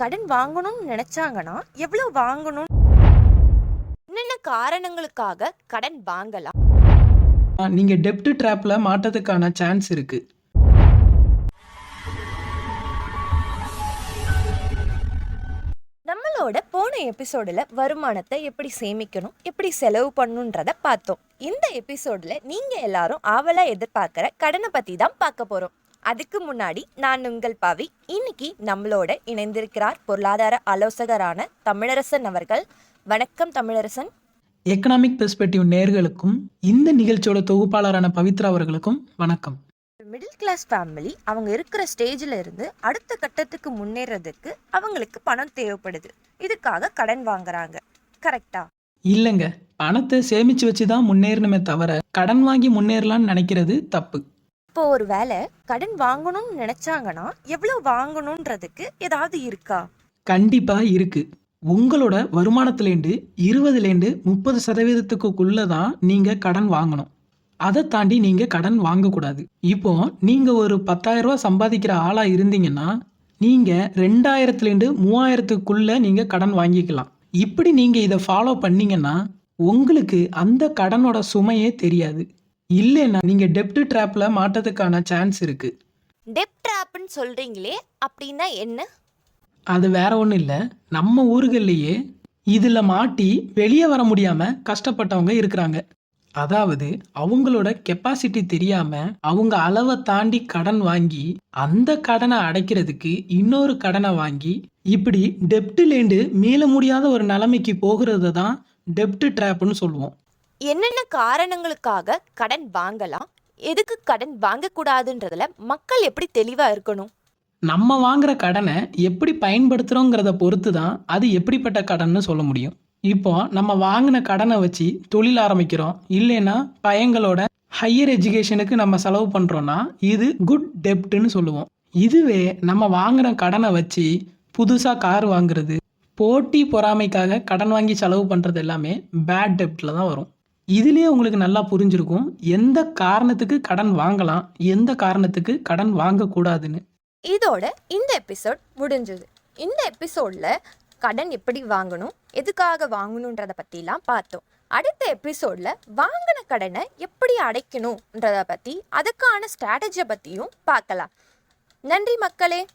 கடன் வாங்கணும்னு நினைச்சாங்கன்னா எவ்வளவு வாங்கணும்? என்னென்ன காரணங்களுக்காக கடன் வாங்கலாம்? நீங்கள் டெப்ட் ட்ராப்பில் மாட்டதுக்கான சான்ஸ் இருக்குது நம்மளோட போன எபிசோடில் வருமானத்தை எப்படி சேமிக்கணும் எப்படி செலவு பண்ணணுன்றத பார்த்தோம். இந்த எபிசோடில் நீங்கள் எல்லாரும் ஆவலாக எதிர்பார்க்குற கடனை பற்றி தான் பார்க்க போகிறோம் அதுக்கு முன்னாடி நான் உங்கள் பாவி. இன்னைக்கு நம்மளோட இணைந்திருக்கிறார் பொருளாதார ஆலோசகரான தமிழரசன் அவர்கள். வணக்கம் தமிழரசன். எக்கனாமிக் பெர்ஸ்பெக்டிவ் நேர்களுக்கும் இந்த நிகழ்ச்சியோட தொகுப்பாளரான பவித்ரா அவர்களுக்கும் வணக்கம். மிடில் கிளாஸ் ஃபேமிலி அவங்க இருக்கிற ஸ்டேஜில் இருந்து அடுத்த கட்டத்துக்கு முன்னேறதுக்கு அவங்களுக்கு பணம் தேவைப்படுது. இதுக்காக கடன் வாங்குறாங்க. கரெக்டா இல்லைங்க. பணத்தை சேமிச்சு வச்சு தான் முன்னேறணுமே தவிர கடன் வாங்கி முன்னேறலாம்னு நினைக்கிறது தப்பு. இப்போ ஒரு வேளை கடன் வாங்கணும்னு நினைச்சாங்கன்னா எவ்வளவு வாங்கணுன்றதுக்கு ஏதாவது இருக்கா? கண்டிப்பா இருக்கு. உங்களோட வருமானத்துலேருந்து இருபதுலேருந்து முப்பது சதவீதத்துக்குள்ள தான் நீங்கள் கடன் வாங்கணும். அதை தாண்டி நீங்கள் கடன் வாங்கக்கூடாது. இப்போ நீங்கள் ஒரு பத்தாயிரரூபா சம்பாதிக்கிற ஆளாக இருந்தீங்கன்னா நீங்கள் ரெண்டாயிரத்துலேருந்து மூவாயிரத்துக்குள்ளே நீங்கள் கடன் வாங்கிக்கலாம். இப்படி நீங்கள் இதை ஃபாலோ பண்ணீங்கன்னா உங்களுக்கு அந்த கடனோட சுமையே தெரியாது. இல்லைன்னா நீங்க டெப்ட் ட்ராப்ல மாட்டதுக்கான சான்ஸ் இருக்கு. டெப் ட்ராப்னு சொல்றீங்களே அப்படின்னா என்ன? அது வேற ஒன்றும் இல்லை. நம்ம ஊர்கள்லேயே இதில் மாட்டி வெளியே வர முடியாமல் கஷ்டப்பட்டவங்க இருக்கிறாங்க. அதாவது அவங்களோட கெப்பாசிட்டி தெரியாமல் அவங்க அளவை தாண்டி கடன் வாங்கி அந்த கடனை அடைக்கிறதுக்கு இன்னொரு கடனை வாங்கி இப்படி டெப்டிலேண்டு மீள முடியாத ஒரு நிலைமைக்கு போகிறது தான் டெப்ட் ட்ராப்னு சொல்லுவோம். என்னென்ன காரணங்களுக்காக கடன் வாங்கலாம்? எதுக்கு கடன் வாங்கக்கூடாதுன்றதுல மக்கள் எப்படி தெளிவா இருக்கணும்? நம்ம வாங்குற கடனை எப்படி பயன்படுத்துகிறோங்கிறத பொறுத்து தான் அது எப்படிப்பட்ட கடன்னு சொல்ல முடியும். இப்போ நம்ம வாங்கின கடனை வச்சு தொழில் ஆரம்பிக்கிறோம். இல்லைன்னா பையங்களோட ஹையர் எஜுகேஷனுக்கு நம்ம செலவு பண்ணுறோன்னா இது குட் டெப்ட்னு சொல்லுவோம். இதுவே நம்ம வாங்கின கடனை வச்சு புதுசாக கார் வாங்குறது போட்டி பொறாமைக்காக கடன் வாங்கி செலவு பண்ணுறது எல்லாமே பேட் டெப்டில் தான் வரும். இதுலேயே உங்களுக்கு நல்லா புரிஞ்சிருக்கும். எந்த காரணத்துக்கு கடன் வாங்கலாம்? எந்த காரணத்துக்கு கடன் வாங்கக்கூடாதுன்னு. இதோட இந்த எபிசோட் முடிஞ்சது. இந்த எபிசோட்ல கடன் எப்படி வாங்கணும்? எதுக்காக வாங்கணுன்றத பற்றிலாம் பார்த்தோம். அடுத்த எபிசோட்ல வாங்கின கடனை எப்படி அடைக்கணுன்றத பற்றி அதுக்கான ஸ்ட்ராட்டஜியை பற்றியும் பார்க்கலாம். நன்றி மக்களே!